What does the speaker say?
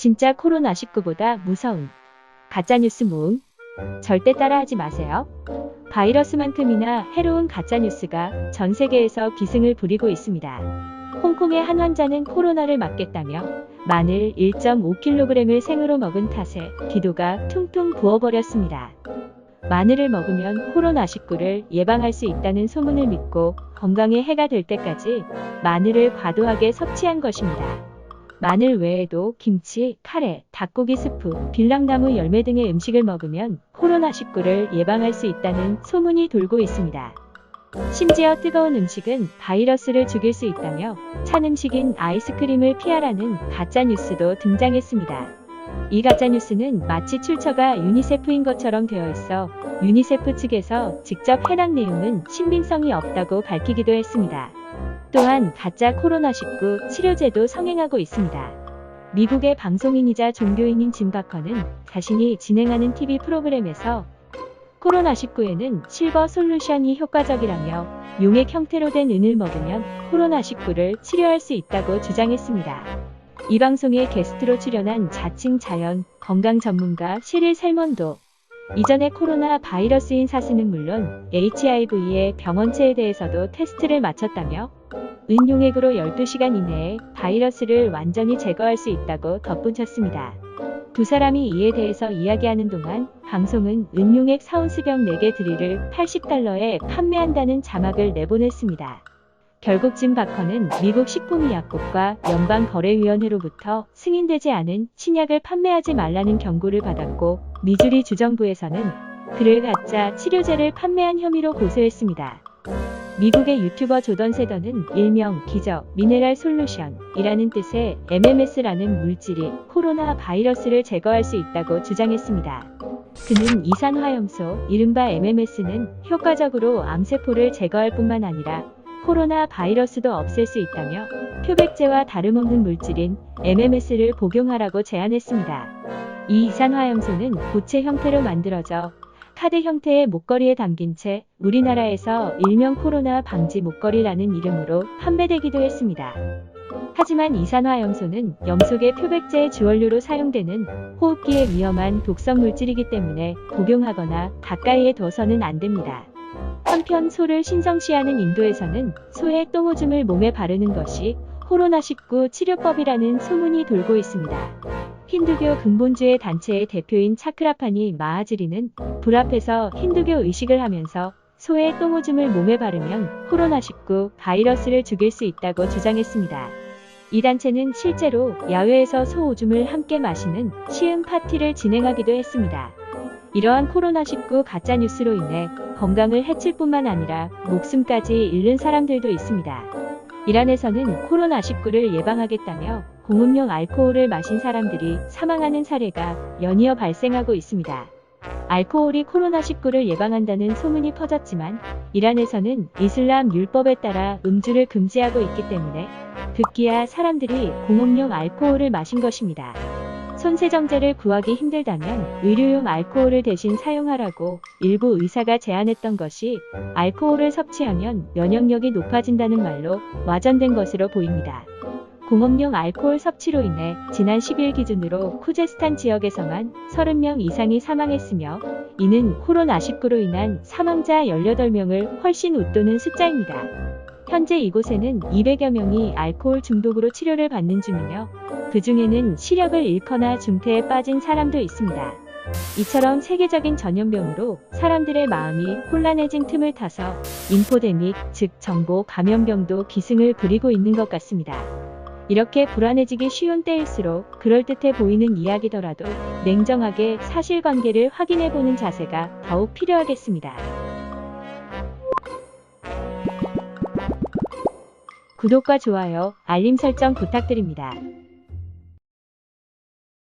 진짜 코로나19보다 무서운 가짜뉴스 모음 절대 따라하지 마세요. 바이러스만큼이나 해로운 가짜뉴스가 전 세계에서 기승을 부리고 있습니다. 홍콩의 한 환자는 코로나를 맞겠다며 마늘 1.5kg을 생으로 먹은 탓에 기도가 퉁퉁 부어버렸습니다. 마늘을 먹으면 코로나19를 예방할 수 있다는 소문을 믿고 건강에 해가 될 때까지 마늘을 과도하게 섭취한 것입니다. 마늘 외에도 김치, 카레, 닭고기 스프, 빌랑나무 열매 등의 음식을 먹으면 코로나19를 예방할 수 있다는 소문이 돌고 있습니다. 심지어 뜨거운 음식은 바이러스를 죽일 수 있다며 찬 음식인 아이스크림을 피하라는 가짜 뉴스도 등장했습니다. 이 가짜 뉴스는 마치 출처가 유니세프인 것처럼 되어 있어 유니세프 측에서 직접 해당 내용은 신빙성이 없다고 밝히기도 했습니다. 또한 가짜 코로나19 치료제도 성행하고 있습니다. 미국의 방송인이자 종교인인 짐 바커는 자신이 진행하는 TV 프로그램에서 코로나19에는 실버 솔루션이 효과적이라며 용액 형태로 된 은을 먹으면 코로나19를 치료할 수 있다고 주장했습니다. 이 방송에 게스트로 출연한 자칭 자연 건강 전문가 시릴 셀먼도 이전에 코로나 바이러스인 사스는 물론 HIV의 병원체에 대해서도 테스트를 마쳤다며 은용액으로 12시간 이내에 바이러스를 완전히 제거할 수 있다고 덧붙였습니다. 두 사람이 이에 대해서 이야기하는 동안 방송은 은용액 사운스병 4개 드릴을 80달러에 판매한다는 자막을 내보냈습니다. 결국 짐 바커는 미국 식품의약국과 연방거래위원회로부터 승인되지 않은 신약을 판매하지 말라는 경고를 받았고 미주리 주정부에서는 그를 가짜 치료제를 판매한 혐의로 고소했습니다. 미국의 유튜버 조던 세더는 일명 기적 미네랄 솔루션이라는 뜻의 MMS라는 물질이 코로나 바이러스를 제거할 수 있다고 주장했습니다. 그는 이산화염소 이른바 MMS는 효과적으로 암세포를 제거할 뿐만 아니라 코로나 바이러스도 없앨 수 있다며 표백제와 다름없는 물질인 MMS를 복용하라고 제안했습니다. 이 이산화염소는 고체 형태로 만들어져 카드 형태의 목걸이에 담긴 채 우리나라에서 일명 코로나 방지 목걸이라는 이름으로 판매되기도 했습니다. 하지만 이산화염소는 염속의 표백제의 주원료로 사용되는 호흡기에 위험한 독성 물질이기 때문에 복용하거나 가까이에 둬서는 안 됩니다. 한편 소를 신성시하는 인도에서는 소의 똥오줌을 몸에 바르는 것이 코로나19 치료법이라는 소문이 돌고 있습니다. 힌두교 근본주의 단체의 대표인 차크라파니 마하지리는 불 앞에서 힌두교 의식을 하면서 소의 똥오줌을 몸에 바르면 코로나19 바이러스를 죽일 수 있다고 주장했습니다. 이 단체는 실제로 야외에서 소 오줌을 함께 마시는 시음 파티를 진행하기도 했습니다. 이러한 코로나19 가짜뉴스로 인해 건강을 해칠 뿐만 아니라 목숨까지 잃는 사람들도 있습니다. 이란에서는 코로나19를 예방하겠다며 공음용 알코올을 마신 사람들이 사망하는 사례가 연이어 발생하고 있습니다. 알코올이 코로나19를 예방한다는 소문이 퍼졌지만 이란에서는 이슬람 율법에 따라 음주를 금지하고 있기 때문에 급기야 사람들이 공음용 알코올을 마신 것입니다. 손세정제를 구하기 힘들다면 의료용 알코올을 대신 사용하라고 일부 의사가 제안했던 것이 알코올을 섭취하면 면역력이 높아진다는 말로 와전된 것으로 보입니다. 공업용 알코올 섭취로 인해 지난 10일 기준으로 쿠제스탄 지역에서만 30명 이상이 사망했으며 이는 코로나19로 인한 사망자 18명을 훨씬 웃도는 숫자입니다. 현재 이곳에는 200여 명이 알코올 중독으로 치료를 받는 중이며 그 중에는 시력을 잃거나 중태에 빠진 사람도 있습니다. 이처럼 세계적인 전염병으로 사람들의 마음이 혼란해진 틈을 타서 인포데믹, 즉 정보 감염병도 기승을 부리고 있는 것 같습니다. 이렇게 불안해지기 쉬운 때일수록 그럴듯해 보이는 이야기더라도 냉정하게 사실관계를 확인해보는 자세가 더욱 필요하겠습니다. 구독과 좋아요, 알림 설정 부탁드립니다.